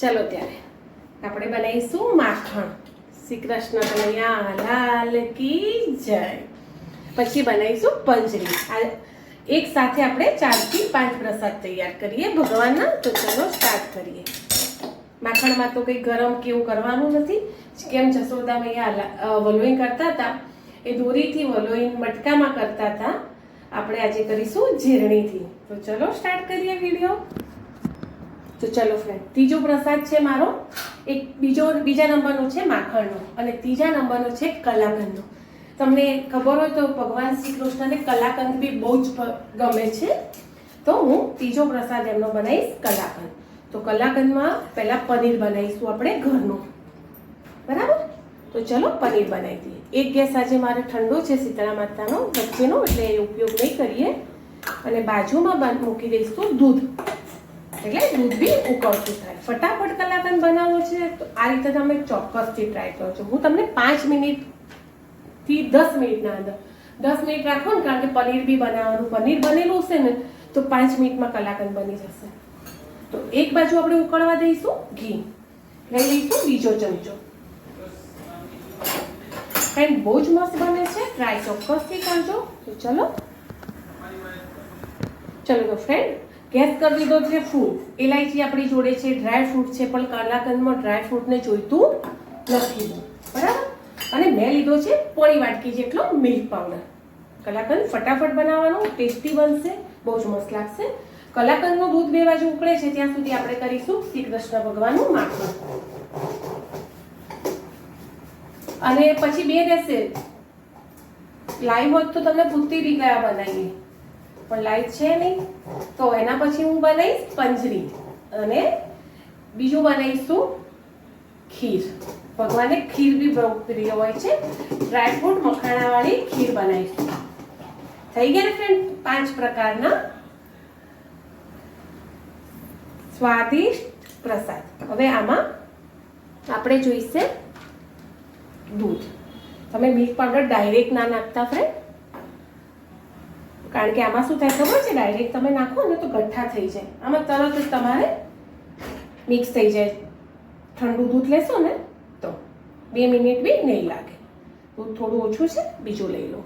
ચલો ત્યારે આપણે બનાવીશું માખણ. શ્રી કૃષ્ણ કનૈયા લાલ કી જય. પછી બનાવીશું પંજરી. આ એક સાથે આપણે ચારથી પાંચ પ્રસાદ તૈયાર કરીએ ભગવાનના. તો ચલો સ્ટાર્ટ કરીએ. માખણમાં તો કંઈ ગરમ કેવું કરવાનું નથી. કેમ જશોદા મૈયા વલોઈન કરતા હતા. એ દોરીથી વલોઈન મટકામાં કરતા હતા. આપણે આજે કરીશું ઝીરણીથી. તો ચલો સ્ટાર્ટ કરીએ વીડિયો તો ચલો ફ્રેન્ડ ત્રીજો પ્રસાદ છે મારો, એક બીજો, બીજા નંબરનો છે માખણનો અને ત્રીજા નંબરનો છે કલાકંદનો. તમને ખબર હોય તો ભગવાન શ્રી કૃષ્ણને કલાકંદ બી બહુ જ ગમે છે. તો હું ત્રીજો પ્રસાદ એમનો બનાવીશ કલાકંદ. તો કલાકંદમાં પહેલાં પનીર બનાવીશું આપણે ઘરનું. બરાબર? તો ચલો પનીર બનાવી દઈએ. એક ગેસ આજે મારે ઠંડો છે શીતળા માતાનો વચ્ચેનો, એટલે એ ઉપયોગ નહીં કરીએ. અને બાજુમાં મૂકી દઈશું દૂધ. એટલે દૂધ બી ઉકળતું થાય. ફટાફટ કલાકન બનાવો છે, તો આ રીતે તમે ચોક્કસથી ટ્રાય કરજો હું તમને પાંચ મિનિટથી દસ મિનિટના અંદર, દસ મિનિટ રાખો ને, કારણ કે પનીર બી બનાવવાનું, પનીર બનેલું હશે ને, તો પાંચ મિનિટમાં કલાકન બની જશે. તો એક બાજુ આપણે ઉકળવા દઈશું, ઘી. લઈ લઈશું, બીજો ચમચો. ફ્રેન્ડ બહુ જ મસ્ત બને છે ટ્રાય ચોક્કસથી કરજો. તો ચલો. ચલો તો ફ્રેન્ડ ગેસ કરી દીધો છે ફ્રૂટ ઇલાયચી આપણી જોડે છે, ડ્રાય ફ્રૂટ છે, પણ કલાકંદમાં ડ્રાય ફ્રૂટને જોઈતું નથી. બરાબર? અને મેં લીધો છે પોણી વાટકી જેટલો મિલ્ક પાવડર. કલાકંદ ફટાફટ બનાવવાનું, ટેસ્ટી બનશે, બહુ જ મસ્ત લાગશે. કલાકંદનું દૂધ બે બાજુ ઉકળે છે, ત્યાં સુધી આપણે કરીશું શ્રી કૃષ્ણ ભગવાનનું માખણ. અને પછી બે રહેશે. લાઈવ હોત તો તમને પૂછતી બી ગયા બનાવીએ. પણ લાઈટ છે નહીં. તો એના પછી હું બનાવીશ પંજરી અને બીજું બનાવીશું ખીર. ભગવાને ખીર બી બહુ પ્રિય હોય છે. ડ્રાયફ્રૂટ મખાણાવાળી ખીર બનાવીશું. થઈ ગયા ને ફ્રેન્ડ પાંચ પ્રકારના સ્વાદિષ્ટ પ્રસાદ. હવે આમાં આપણે જોઈશે દૂધ. તમે મિલ્ક પાવડર ડાયરેક્ટ ના નાખતા ફ્રેન્ડ કારણ કે આમાં શું થાય ખબર છે? ડાયરેક્ટ તમે નાખો ને તો ગઠ્ઠા થઈ જાય. આમાં તરત જ તમારે મિક્સ થઈ જાય. ઠંડુ દૂધ લેશો ને તો બે મિનિટ બી નહીં લાગે. દૂધ થોડું ઓછું છે, બીજું લઈ લો.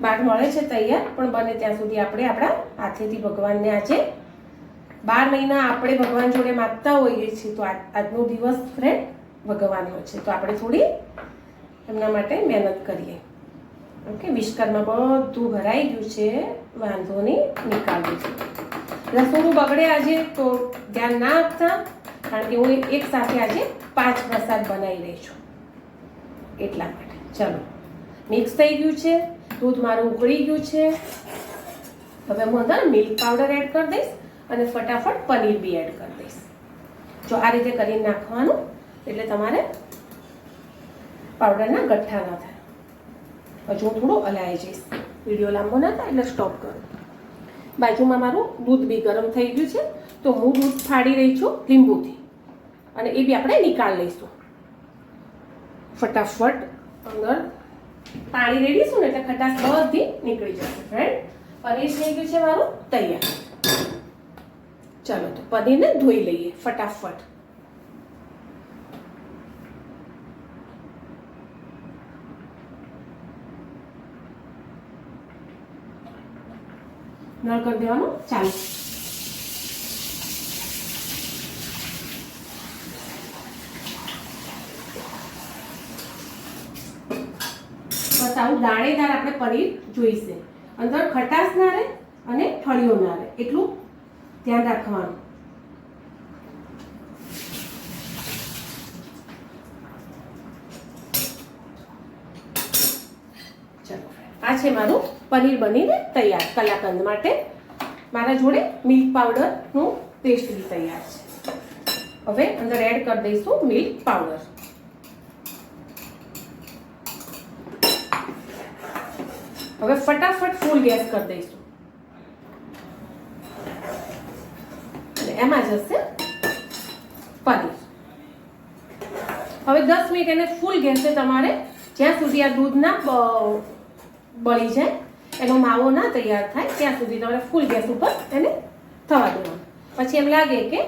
બાર મળે છે તૈયાર, પણ બને ત્યાં સુધી આપણે આપણા હાથેથી ભગવાનને આજે બાર મહિના આપણે ભગવાન જોડે માગતા હોઈએ છીએ, તો આજ- આજનો દિવસ ફ્રેન્ડ ભગવાનનો છે. તો આપણે થોડી એમના માટે મહેનત કરીએ. ઓકે વિશ્કરમાં બધું ભરાઈ ગયું છે. વાંધો નહીં નીકાળ્યું છે રસોડું બગડે આજે તો ધ્યાન ના આપતા, કારણ કે હું એક સાથે આજે પાંચ પ્રસાદ બનાવી રહી છું. એટલા માટે. ચલો, મિક્સ થઈ ગયું છે. દૂધ મારું ઉકળી ગયું છે. હવે હું અંદર મિલ્ક પાવડર એડ કરી દઈશ અને ફટાફટ પનીર બી એડ કરી દઈશ. જો આ રીતે કરીને નાખવાનું, એટલે તમારે પાવડરના ગઠ્ઠા ના થાય. હજુ હું થોડું હલાવી જઈશ. વીડિયો લાંબો ના થાય એટલે સ્ટોપ કરું. બાજુમાં મારું દૂધ બી ગરમ થઈ ગયું છે, તો હું દૂધ ફાડી રહી છું લીંબુથી. અને એ બી આપણે નિકાળ લઈશું. ફટાફટ અંદર પાણી રેડીશું ને એટલે ખટાશ બધી નીકળી જશે ફ્રેન્ડ પનીર થઈ ગયું છે મારું તૈયાર. ચલો તો પનીરને ધોઈ લઈએ ફટાફટ. નળ કરી દેવાનું? ચાલુ. બસ આવું દાણેદાર આપણે પનીર જોઈશે. અંદર ખટાશ ના રહે અને ઠળિયો ના રહે. એટલું ધ્યાન રાખવાનું. ચલો. આ છે મારું પનીર બનીને તૈયાર કલાકંદ માટે. મારા જોડે મિલ્ક પાવડરનું પેસ્ટ બી તૈયાર છે. હવે અંદર એડ કરી દઈશું મિલ્ક પાવડર હવે ફટાફટ ફૂલ ગેસ કરી દઈશું. એમાં જશે પનીર. હવે દસ મિનિટ એને ફૂલ ગેસે તમારે. જ્યાં સુધી આ દૂધ ના બળી જાય એનો માવો ના તૈયાર થાય ત્યાં સુધી તમારે ફૂલ ગેસ ઉપર એને થવા દેવાનું. પછી એમ લાગે કે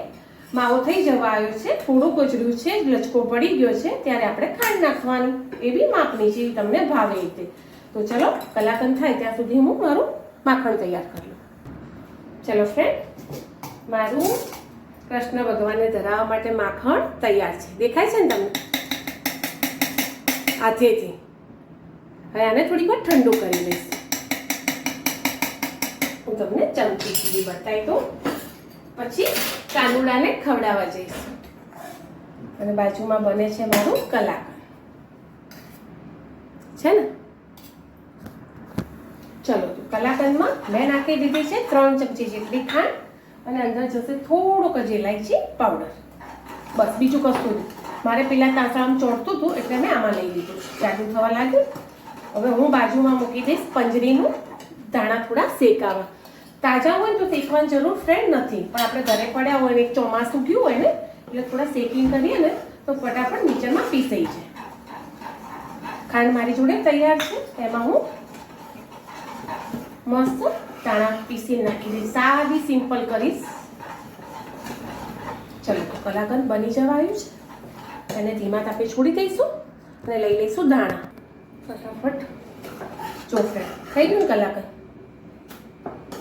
માવો થઈ જવા આવ્યો છે, થોડું કોચડ્યું છે, લચકો પડી ગયો છે, ત્યારે આપણે ખાંડ નાખવાની. એ બી માપની છે તમને ભાવે રીતે. તો ચલો કલાકન થાય ત્યાં સુધી હું મારું માખણ તૈયાર કરી લઉં. ચલો ફ્રેન્ડ મારું કૃષ્ણ ભગવાનને ધરાવવા માટે માખણ તૈયાર છે. દેખાય છે ને તમને? હાથેથી. હવે આને થોડીક વાર ઠંડુ કરી લઈશ હું તમને ચમચી સુધી બતાવી દઉં પછી કાનુડાને ખવડાવવા જઈશ. અને બાજુમાં બને છે મારું કલાકંદ છે ને? ચલો, તો કલાકંદમાં મેં નાખી દીધી છે ત્રણ ચમચી જેટલી ખાંડ અને અંદર જશે થોડુંક જ ઇલાયચી પાવડર બસ, બીજું કશું નહીં. મારે પેલા તાંતણામાં ચોંટતું હતું એટલે મેં આમાં લઈ લીધું. જાદુ થવા લાગ્યું. હવે હું બાજુમાં મૂકી દઈશ પંજરીનું દાણા થોડા શેકાવા. તાજા હોય તો શેકવાની જરૂર ફ્રેન્ડ નથી. પણ આપણે ઘરે પડ્યા હોય એક ચોમાસું ગયું હોય ને, એટલે થોડા શેકિંગ કરીએ ને, તો ફટાફટ નીચેમાં પીસાઈ જાય. ખાંડ મારી જોડે તૈયાર છે. એમાં હું મસ્ત ચાણા પીસી નાખી દઈશ. સાદી સિમ્પલ કરીશ. ચલો કલાકંદ બની જવા આવ્યું છે. એને ધીમા તાપે છોડી દઈશું અને લઈ લઈશું દાણા ફટાફટ. ચોફે થઈ ગયું કલાકંદ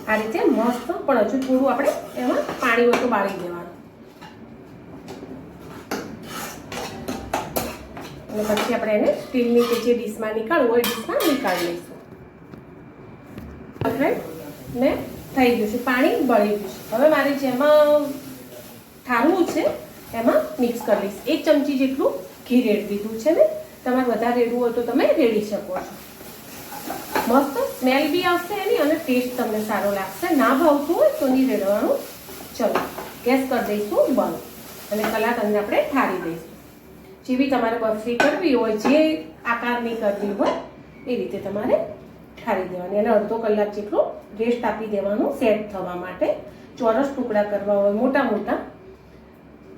આ રીતે મસ્ત પણ હજુ થોડું આપણે એમાં પાણી હોય તો બાળી દેવાનું. અને પછી આપણે એને સ્ટીલની કે જે ડીશમાં નીકાળવું હોય ડીશમાં નીકાળી લઈશું. ફ્રેન્ડ ને થઈ ગયું છે, પાણી બળી ગયું છે. હવે મારે જેમાં ઠારવું છે, એમાં મિક્સ કરી લઈશ. એક ચમચી જેટલું ઘી રેડ દીધું છે ને, તમારે વધારે રેડવું હોય તો તમે રેડી શકો છો. મસ્ત સ્મેલ બી આવશે એની અને ટેસ્ટ તમને સારો લાગશે. ના ભાવતું હોય તો નહીં રેડવાનું. ચલો ગેસ કરી દઈશું બંધ અને કલાક અંદર આપણે ઠારી દઈશું. જેવી તમારે બરફી કરવી હોય, જે આકારની કરવી હોય, એ રીતે તમારે ઠારી દેવાની. અને અડધો કલાક જેટલો રેસ્ટ આપી દેવાનું સેટ થવા માટે. ચોરસ ટુકડા કરવા હોય, મોટા મોટા.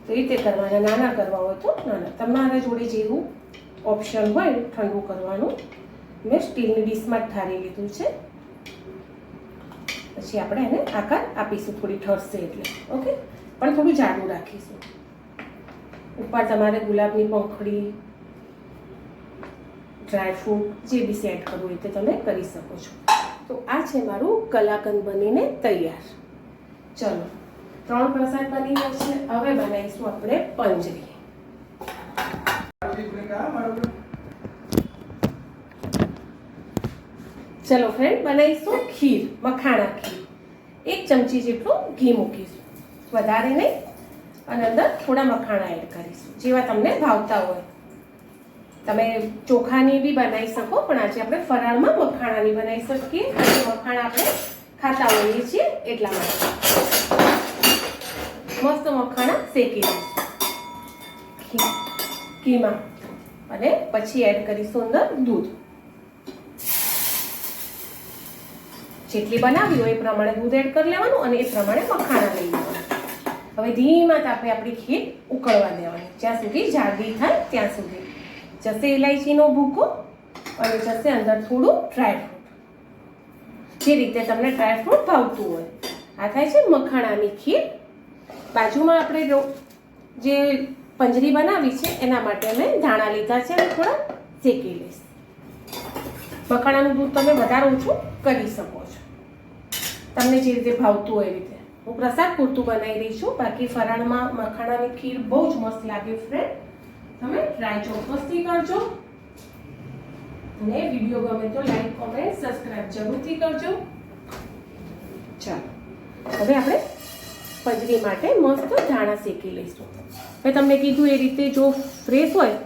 તો એ રીતે કરવાના, નાના કરવા હોય તો નાના. તમારા જોડે જેવું ઓપ્શન હોય, ઠંડુ કરવાનું. મેં સ્ટીલની ડીશમાં જ ઠારી લીધું છે. પછી આપણે એને આકાર આપીશું, થોડી ઠરશે એટલે, ઓકે? પણ થોડું જાડું રાખીશું. ઉપર તમારે ગુલાબની પંખડી, ડ્રાયફ્રૂટ, જે બી સેટ કરવું હોય તે તમે કરી શકો છો. તો આ છે મારું કલાકંદ બનીને તૈયાર. ચલો, ત્રણ પ્રસાદ બની ગયા છે. હવે બનાવીશું આપણે પંજરી. ચલો ફ્રેન્ડ બનાવીશું ખીર, મખાણા ખીર. એક ચમચી જેટલું ઘી મૂકીશું. વધારે નહીં. અને અંદર થોડા મખાણા એડ કરીશું. જેવા તમને ભાવતા હોય. તમે ચોખાની બી બનાવી શકો, પણ આજે આપણે ફરાળમાં મખાણાની બનાવી શકીએ. અને મખાણા આપણે ખાતા હોઈએ છીએ એટલા માટે. મસ્ત મખાણા શેકી દઈશું ઘીમાં. અને પછી એડ કરીશું અંદર દૂધ. જેટલી બનાવી હોય એ પ્રમાણે દૂધ એડ કરી લેવાનું અને એ પ્રમાણે મખાણા લઈ લેવાનું. હવે ધીમા તાપે આપણી ખીર ઉકળવા દેવાની. જ્યાં સુધી જાડી થાય ત્યાં સુધી. જશે ઇલાયચીનો ભૂકો અને જશે અંદર થોડું ડ્રાયફ્રૂટ જે રીતે તમને ડ્રાયફ્રૂટ ભાવતું હોય. આ થાય છે મખાણાની ખીર. બાજુમાં આપણે જો જે પંજરી બનાવી છે, એના માટે મેં ધાણા લીધા છે અને થોડા શેકી લઈશ. મખાણાનું દૂધ તમે વધારે ઓછું કરી શકો છો. તમને જે રીતે ભાવતું હોય એ રીતે. હું પ્રસાદ પૂરતું બનાવી રહી છું. બાકી ફરાળમાં મખાણાની ખીર બહુ જ મસ્ત લાગે ફ્રેન્ડ તમે ટ્રાય ચોક્કસથી કરજો. અને વીડિયો ગમે તો લાઈક કોમેન્ટ સબસ્ક્રાઇબ જરૂરથી કરજો. ચાલો. હવે આપણે પજરી માટે મસ્ત ધાણા શેકી લઈશું. મેં તમને કીધું એ રીતે જો ફ્રેશ હોય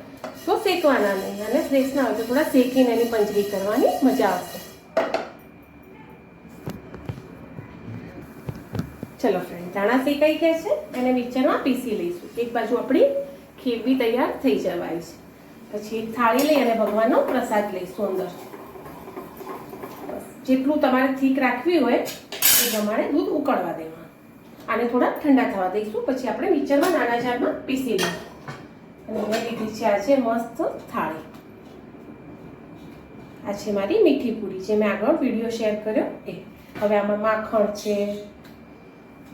તો શેકવાના નહીં. અને ફ્રેશ ના હોય તો થોડા શેકીને એની પંજરી કરવાની મજા આવશે. ચલો ફ્રેન્ડ ધાણા શેકાઈ ગયા છે એને મિક્સરમાં પીસી લઈશું. એક બાજુ આપણી ખીરવી તૈયાર થઈ જવાય છે. પછી એક થાળી લઈ અને ભગવાનનો પ્રસાદ લઈશું અંદર. જેટલું તમારે થીક રાખવી હોય એ પ્રમાણે દૂધ ઉકળવા દેવા આને થોડા ઠંડા થવા દઈશું, પછી આપણે મિક્સરમાં નાના જારમાં પીસી લઈશું. અને મેં લીધી છે આજે મસ્ત થાળી. આ છે મારી મીઠી પૂરી, જે મેં આગળ વીડિયો શેર કર્યો. એ, હવે આમાં માખણ છે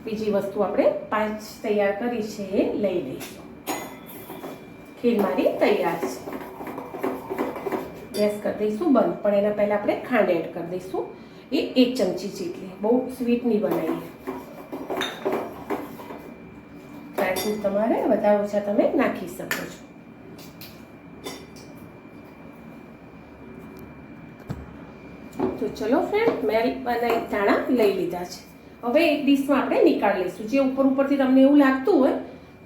બીજી વસ્તુ આપણે પાંચ તૈયાર કરી છે એ લઈ લઈશું. ખીર મારી તૈયાર છે. ગેસ કરી દઈશું, બંધ. પણ એના પહેલાં આપણે ખાંડ એડ કરી દઈશું. એ એક ચમચી જેટલી. બહુ સ્વીટ નહીં બનાવીએ. ડ્રાયફ્રૂટ તમારે વધારે ઓછા તમે નાખી શકો છો. તો ચલો ફ્રેન્ડ મેં બનાવી ધાણા લઈ લીધા છે. હવે એક ડીશમાં આપણે નીકાળી લઈશું. જે ઉપર ઉપરથી તમને એવું લાગતું હોય,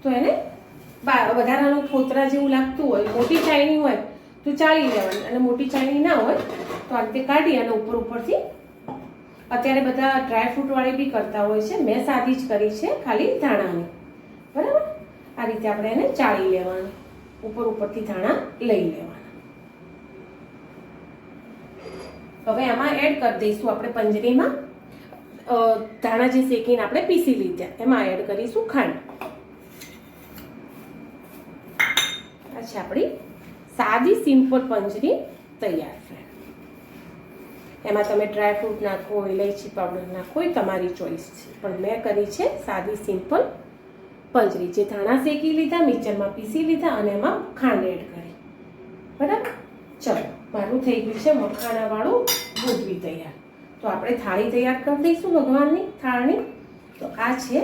તો એને વધારાનું ફોતરા જેવું લાગતું હોય, મોટી ચાયની હોય, તો ચાળી લેવાની. અને મોટી ચાયની ના હોય, તો આ રીતે કાઢી અને ઉપર ઉપરથી અત્યારે બધા ડ્રાયફ્રૂટવાળી બી કરતા હોય છે. મેં સાદી જ કરી છે, ખાલી ધાણાની. બરાબર? આ રીતે આપણે એને ચાળી લેવાનું. ઉપર ઉપરથી ધાણા લઈ લેવાના. હવે આમાં એડ કરી દઈશું આપણે પંજરીમાં. ધાણા જે શેકીને આપણે પીસી લીધા. એમાં એડ કરીશું ખાંડ. આ આપણી સાદી સિમ્પલ પંજરી તૈયાર છે. એમાં તમે ડ્રાયફ્રૂટ નાખો ઇલાયચી પાવડર નાખો, એ તમારી ચોઈસ છે. પણ મેં કરી છે સાદી સિમ્પલ પંજરી. જે ધાણા શેકી લીધા, મિક્સરમાં પીસી લીધા અને એમાં ખાંડ એડ કરી. બરાબર? ચલો, મારું થઈ ગયું છે, મખાણાવાળું ભૂજવી તૈયાર. તો આપણે થાળી તૈયાર કરી દઈશું ભગવાનની થાળની. તો આ છે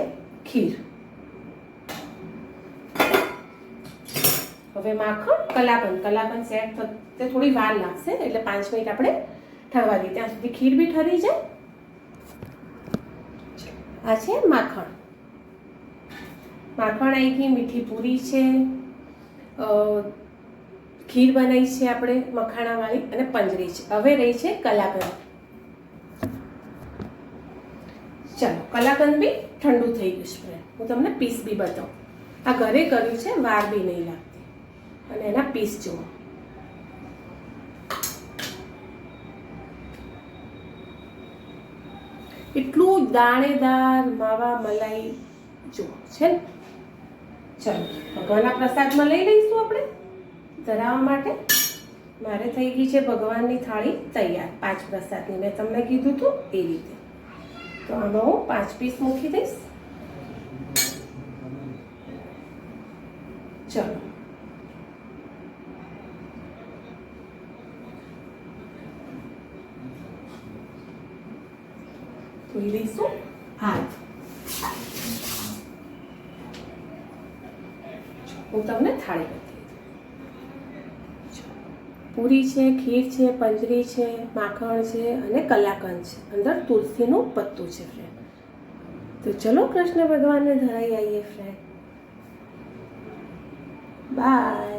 ખીર. હવે માખણ કલાકંદ કલાકંદ સેટ થતે થોડી વાર લાગશે, એટલે પાંચ મિનિટ આપણે ઠરવા દઈએ. ત્યાં સુધી ખીર બી ઠરી જાય. આ છે માખણ. માખણ આવી ગઈ મીઠી પૂરી છે ખીર બનાવી છે આપણે મખાણાવાળી અને પંજરી છે. હવે રહી છે કલાકંદ ચાલો, કલાકંદ બી ઠંડુ થઈ ગયું છે. હું તમને પીસ બી બતાવું. આ ઘરે કર્યું છે, વાર બી નહીં લાગતી. અને એના પીસ જુઓ. એટલું દાણેદાર માવા મલાઈ જુઓ, છે ને? ચાલો, ભગવાનના પ્રસાદમાં લઈ લઈશું આપણે. ધરાવવા માટે. મારે થઈ ગઈ છે ભગવાનની થાળી તૈયાર. પાંચ પ્રસાદની. મેં તમને કીધું હતું એ રીતે. તો આમાં પાંચ પીસ મૂકી દઈશ. ચલો. ધોઈ લઈશું. હાથ હું તમને થાળી પૂરી છે, ખીર છે, પંજરી છે, માખણ છે અને કલાકંદ છે. અંદર તુલસીનું પત્તું છે ફ્રેન્ડ તો ચલો કૃષ્ણ ભગવાનને ધરાઈ આવીએ ફ્રેન્ડ બાય